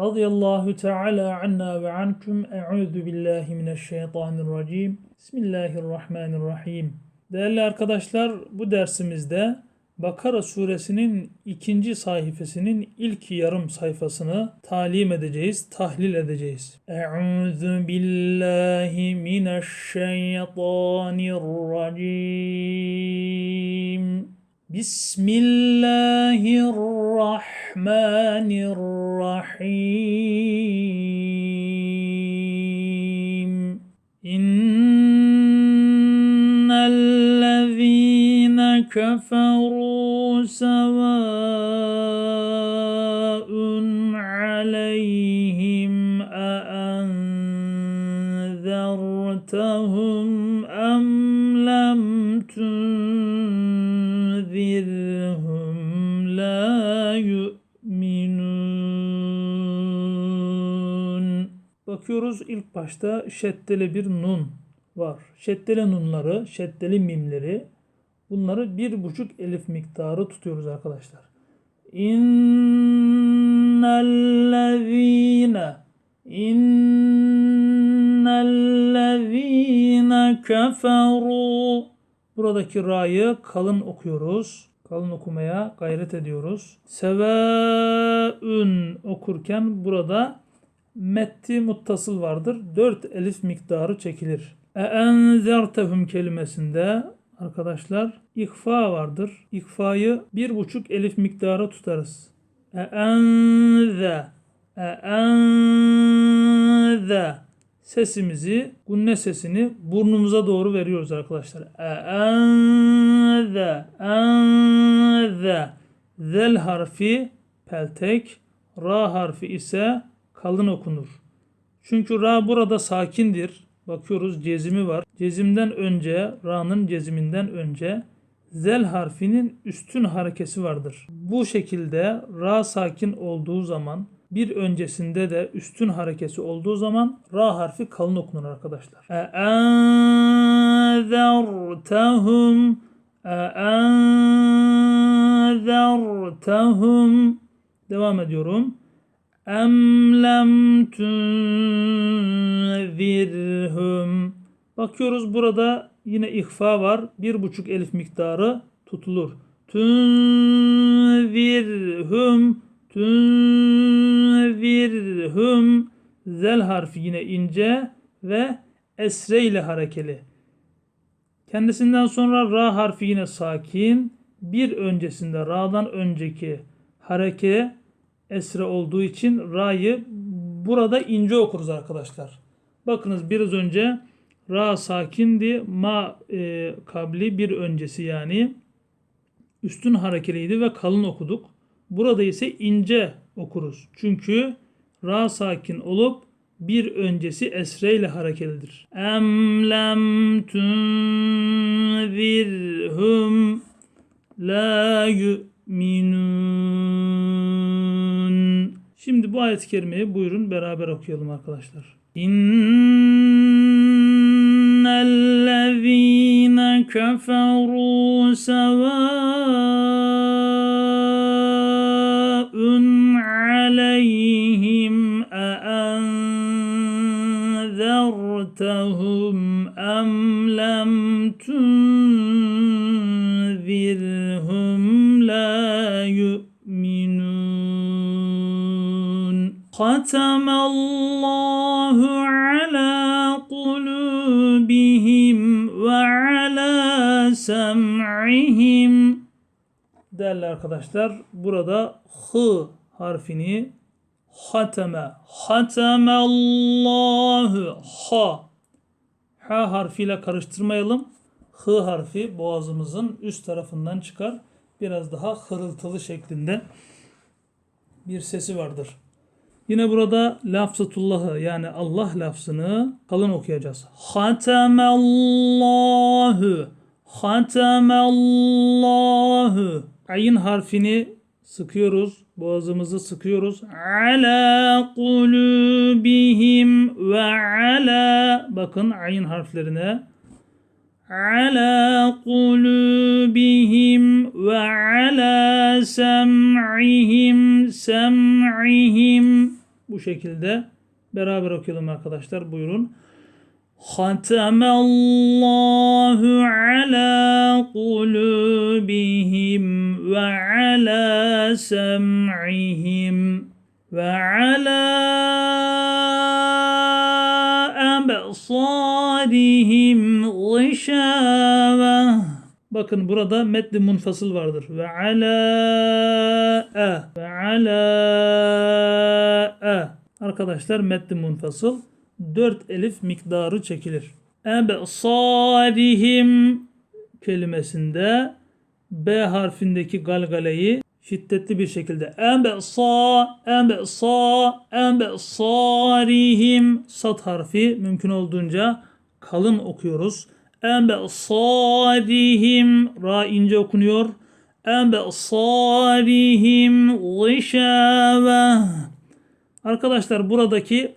Radıyallahu Teala anna ve ankum. Eûzu billahi mineşşeytanirracim. Bismillahirrahmanirrahim. Değerli arkadaşlar, bu dersimizde Bakara suresinin ikinci sayfasının ilk yarım sayfasını talim edeceğiz, tahlil edeceğiz. Eûzu billahi mineşşeytanirracim. بسم الله الرحمن الرحيم. إن الذين كفروا başta şeddeli bir nun var. Şeddeli nunları, şeddeli mimleri bunları bir buçuk elif miktarı tutuyoruz arkadaşlar. İnnellezîne İnnellezîne keferu Buradaki ra'yı kalın okuyoruz. Kalın okumaya gayret ediyoruz. Sevaün okurken burada metti muttasıl vardır. Dört elif miktarı çekilir. Eenzertehum kelimesinde arkadaşlar ikfa vardır. İkfayı bir buçuk elif miktarı tutarız. Eenze Eenze sesimizi, gunne sesini burnumuza doğru veriyoruz arkadaşlar. Eenze Eenze Zel harfi peltek, ra harfi ise kalın okunur. Çünkü ra burada sakindir. Bakıyoruz cezimi var. Cezimden önce, ra'nın ceziminden önce zel harfinin üstün harekesi vardır. Bu şekilde ra sakin olduğu zaman bir öncesinde de üstün harekesi olduğu zaman ra harfi kalın okunur arkadaşlar. E'enzertehum E'enzertehum Devam ediyorum. Em lem tunzirhum. Bakıyoruz burada yine ihfa var. Bir buçuk elif miktarı tutulur. Tunzirhum. Tunzirhum. Zel harfi yine ince ve esre ile harekeli. Kendisinden sonra ra harfi yine sakin. Bir öncesinde ra'dan önceki hareke esre olduğu için ra'yı burada ince okuruz arkadaşlar. Bakınız biraz önce ra sakindi, ma e, kabli bir öncesi yani üstün harekeliydi ve kalın okuduk. Burada ise ince okuruz. Çünkü ra sakin olup bir öncesi esre ile harekelidir. Em lem tunzirhum la yu'minun. Şimdi bu ayet-i kerimeyi buyurun beraber okuyalım arkadaşlar. İnnellezîne keferû sevâun aleyhim eenzertehum em lem tunzirhum Khatamallahu ala kulubihim ve ala sem'ihim. Değerli arkadaşlar burada hı harfini hateme hatemallahu ha ha harfiyle karıştırmayalım. Hı harfi boğazımızın üst tarafından çıkar. Biraz daha hırıltılı şeklinde bir sesi vardır. Yine burada lafzatullahı yani Allah lafzını kalın okuyacağız. Hatemallahu Hatemallahu Ayin harfini sıkıyoruz. Boğazımızı sıkıyoruz. Ala kulubihim ve ala bakın ayin harflerine kulubihim ve ala sem'ihim sem'ihim Bu şekilde beraber okuyalım arkadaşlar. Buyurun. Hatamallahu ala kulubihim ve ala sem'ihim ve ala absarihim gışaveh Bakın burada metni munfasıl vardır. Ve ala ve ala Arkadaşlar metni munfasıl. 4 elif miktarı çekilir. Ebsarihim kelimesinde B harfindeki galgaleyi şiddetli bir şekilde ebsa ebsa ebsarihim sat harfi mümkün olduğunca kalın okuyoruz. Ebsarihim ra ince okunuyor. Ebsarihim gışave Arkadaşlar buradaki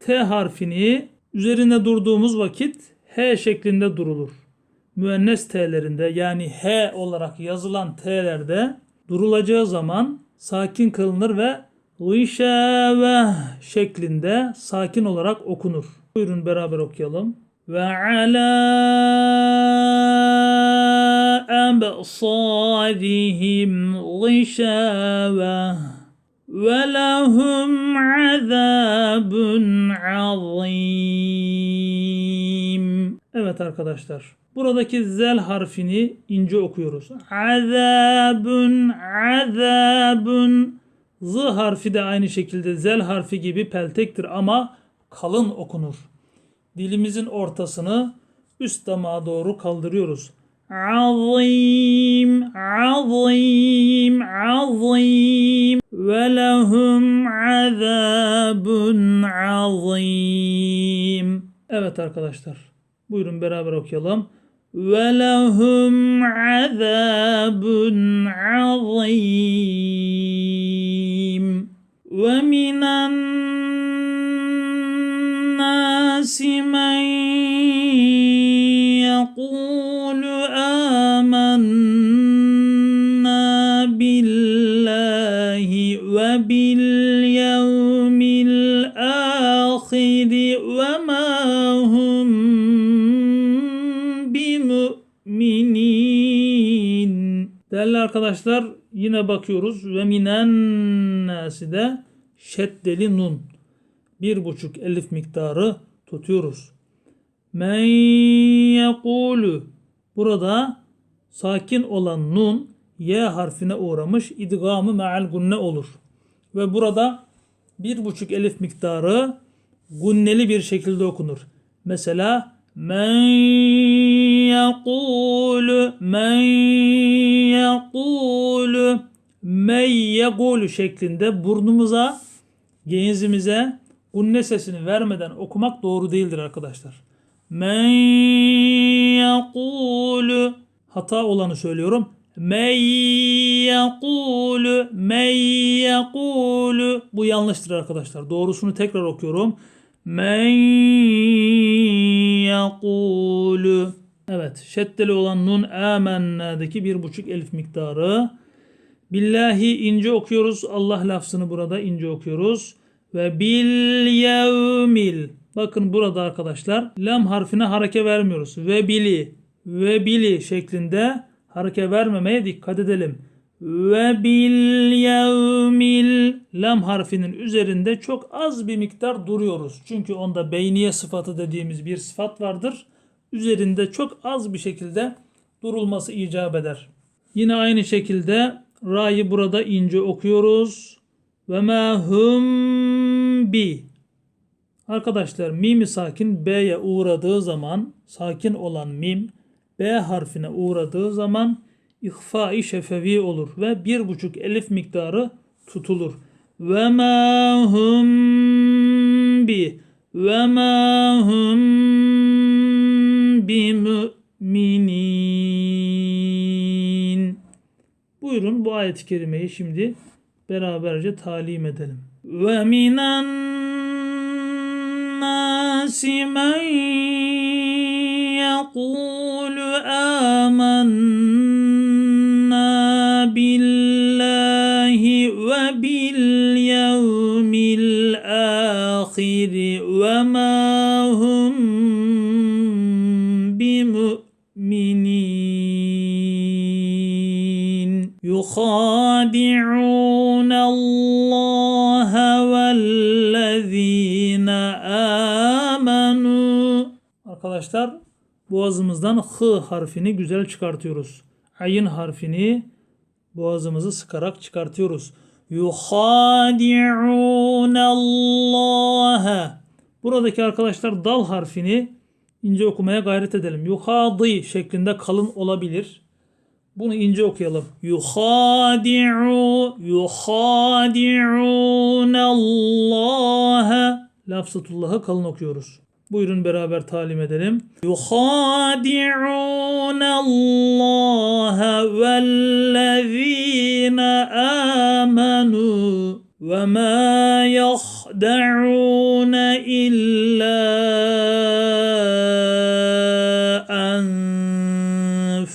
T harfini üzerinde durduğumuz vakit H şeklinde durulur. Müennes T'lerinde yani H olarak yazılan T'lerde durulacağı zaman sakin kılınır ve Vişeve şeklinde sakin olarak okunur. Buyurun beraber okuyalım. Ve ala absarihim gışave ve lehum azabun azim. Evet arkadaşlar. Buradaki zel harfini ince okuyoruz. Azabun azabun Z harfi de aynı şekilde zel harfi gibi peltektir ama kalın okunur. Dilimizin ortasını üst damağa doğru kaldırıyoruz. Azim, azim, azim ve lehum azabun azim. Evet arkadaşlar. Buyurun beraber okuyalım. Ve lehum azabun azim. Ve minen arkadaşlar yine bakıyoruz. Ve minen de şeddeli nun. Bir buçuk elif miktarı tutuyoruz. Men yekulu Burada sakin olan nun y harfine uğramış idgamı me'al gunne olur. Ve burada bir buçuk elif miktarı gunneli bir şekilde okunur. Mesela men yekulu men yekulu men yekulu şeklinde burnumuza genzimize gunne sesini vermeden okumak doğru değildir arkadaşlar. Men yekulu hata olanı söylüyorum. Men yekulu men yekulu bu yanlıştır arkadaşlar. Doğrusunu tekrar okuyorum. Men yekulu Evet, şeddeli olan nun amenna'daki bir buçuk elif miktarı. Billahi ince okuyoruz. Allah lafzını burada ince okuyoruz. Ve bil yevmil Bakın burada arkadaşlar lam harfine hareke vermiyoruz. Ve bili ve bili şeklinde hareke vermemeye dikkat edelim. Ve bil yevmil lam harfinin üzerinde çok az bir miktar duruyoruz. Çünkü onda beyniye sıfatı dediğimiz bir sıfat vardır. Üzerinde çok az bir şekilde durulması icap eder. Yine aynı şekilde ra'yı burada ince okuyoruz. Ve ma bi Arkadaşlar mimi sakin B'ye uğradığı zaman sakin olan mim B harfine uğradığı zaman ihfai şefevi olur ve bir buçuk elif miktarı tutulur. Ve ma hum bi ve ma hum bi müminin. Buyurun bu ayet-i kerimeyi şimdi beraberce talim edelim. Ve minen nasi men yekulu amennâ بالله وباليوم الآخر وما هم بمؤمنين يخادعون الله والذين آمنوا Arkadaşlar boğazımızdan hı harfini güzel çıkartıyoruz. Ayın harfini boğazımızı sıkarak çıkartıyoruz. Yuhadi'un Allah. Buradaki arkadaşlar dal harfini ince okumaya gayret edelim. Yuhadi şeklinde kalın olabilir. Bunu ince okuyalım. Yuhadi'u yuhadi'un Allah. Lafzatullah'ı kalın okuyoruz. Buyurun beraber talim edelim. Yuhadi'un Allah vellezine amenu ve ma yahda'un illa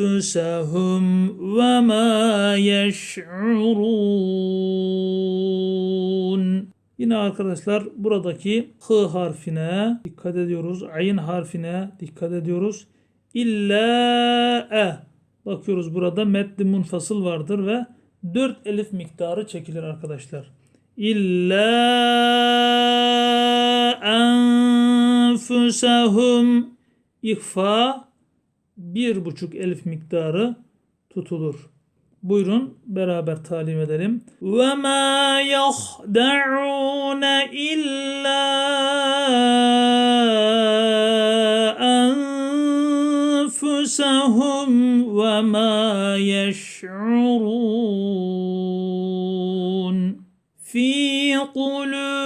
أنفسهم وما يشعرون Yine arkadaşlar buradaki H harfine dikkat ediyoruz. Ayn harfine dikkat ediyoruz. İlla e. Bakıyoruz burada meddi munfasıl vardır ve 4 elif miktarı çekilir arkadaşlar. İlla enfusahum ihfa bir buçuk elif miktarı tutulur. Buyurun beraber talim edelim. Ve ma yahda'un illa enfusahum ve ma yeş'urun. Fi kulubihim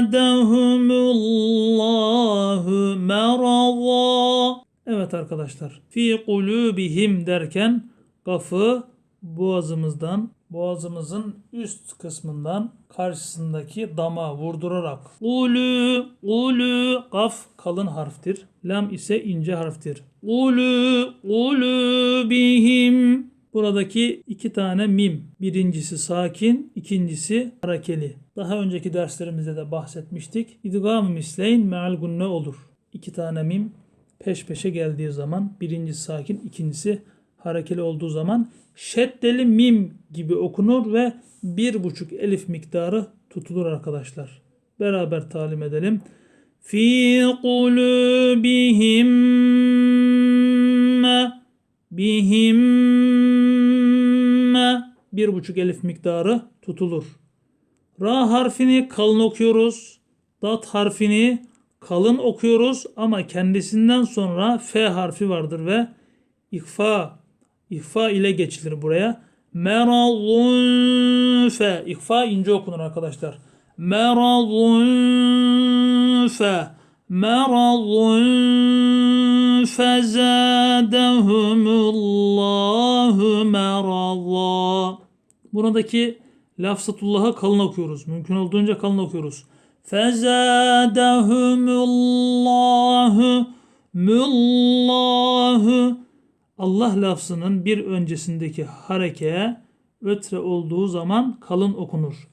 zadahumullahu meraza. Evet arkadaşlar. Fi kulubihim derken kafı boğazımızdan, boğazımızın üst kısmından karşısındaki dama vurdurarak ulu ulu kaf kalın harftir. Lam ise ince harftir. Ulu ulu bihim Buradaki iki tane mim. Birincisi sakin, ikincisi harekeli. Daha önceki derslerimizde de bahsetmiştik. İdgam-ı misleyn meal gunne olur. İki tane mim peş peşe geldiği zaman birincisi sakin, ikincisi harekeli olduğu zaman şeddeli mim gibi okunur ve bir buçuk elif miktarı tutulur arkadaşlar. Beraber talim edelim. Fi kulubihim bihim bir buçuk elif miktarı tutulur. Ra harfini kalın okuyoruz. Dat harfini kalın okuyoruz ama kendisinden sonra F harfi vardır ve ikfa ikfa ile geçilir buraya. Merazun fe. İkfa ince okunur arkadaşlar. Merazun fe. Merazun fezadehumullahu meraza. Buradaki lafzatullah'ı kalın okuyoruz. Mümkün olduğunca kalın okuyoruz. Fezadehumullahu mullahu Allah lafzının bir öncesindeki hareke ötre olduğu zaman kalın okunur.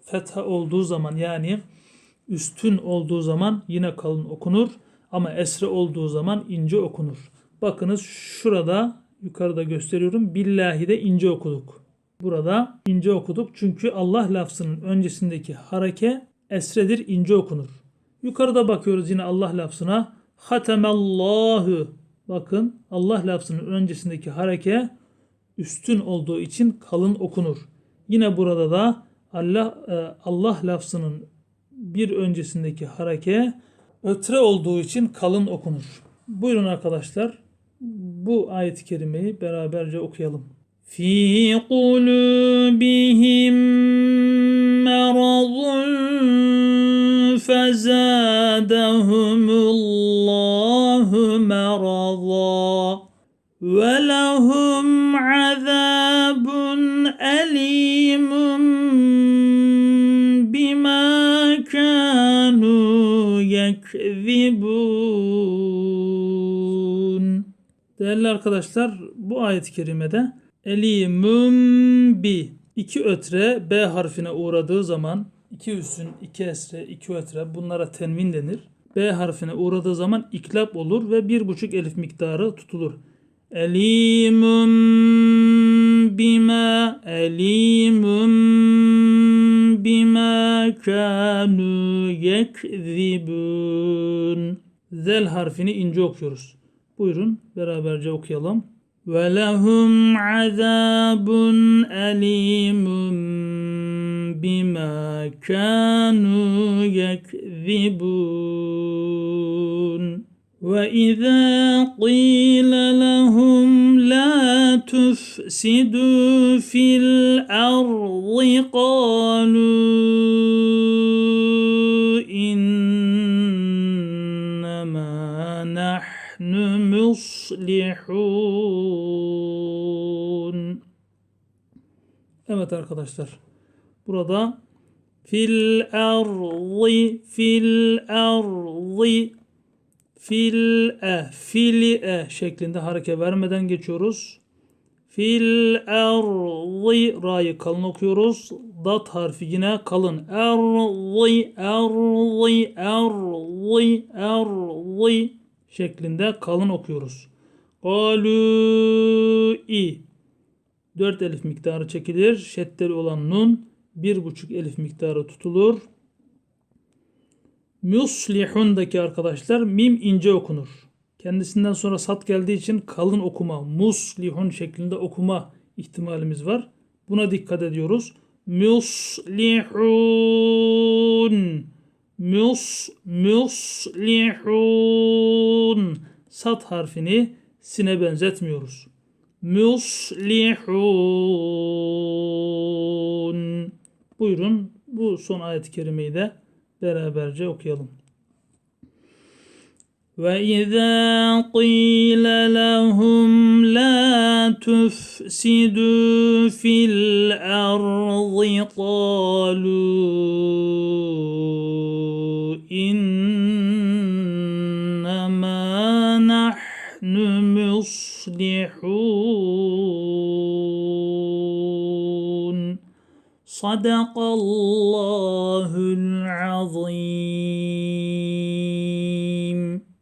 Fetha olduğu zaman yani üstün olduğu zaman yine kalın okunur ama esre olduğu zaman ince okunur. Bakınız şurada yukarıda gösteriyorum. Billahi de ince okuduk. Burada ince okuduk çünkü Allah lafzının öncesindeki hareke esredir ince okunur. Yukarıda bakıyoruz yine Allah lafzına. Hatemallahu. Bakın Allah lafzının öncesindeki hareke üstün olduğu için kalın okunur. Yine burada da Allah e, Allah lafzının bir öncesindeki hareke ötre olduğu için kalın okunur. Buyurun arkadaşlar bu ayet-i kerimeyi beraberce okuyalım. Fi kulubihim maradun fezadahumullahu marada ve lehum azabun elimun bima kanu yekzibun Değerli arkadaşlar bu ayet-i kerimede elimum bi iki ötre B harfine uğradığı zaman iki üssün, iki esre, iki ötre bunlara tenvin denir. B harfine uğradığı zaman iklap olur ve bir buçuk elif miktarı tutulur. Elimum bima elimum bima kanu yekzibun. Zel harfini ince okuyoruz. Buyurun beraberce okuyalım. Lehum azabun elimun bima kanu yekzibun. وإذا قيل لهم لا تفسدوا في الأرض قالوا إنما نحن مصلحون Evet arkadaşlar. Burada fil ardı fil ardı fil e fili e şeklinde hareket vermeden geçiyoruz. Fil ardı ra'yı kalın okuyoruz. Dat harfi yine kalın. Ardı ardı ardı ardı şeklinde kalın okuyoruz. Galu i 4 elif miktarı çekilir. Şeddeli olan nun 1,5 elif miktarı tutulur. Muslihun'daki arkadaşlar mim ince okunur. Kendisinden sonra sat geldiği için kalın okuma, muslihun şeklinde okuma ihtimalimiz var. Buna dikkat ediyoruz. Muslihun Mus muslihun sat harfini sine benzetmiyoruz Muslihun Buyurun bu son ayet-i kerimeyi de beraberce okuyalım. وَإِذَا قِيلَ لَهُمْ لَا تُفْسِدُوا فِي الْأَرْضِ قَالُوا إِنَّمَا نَحْنُ مُصْلِحُونَ صدق الله العظيم.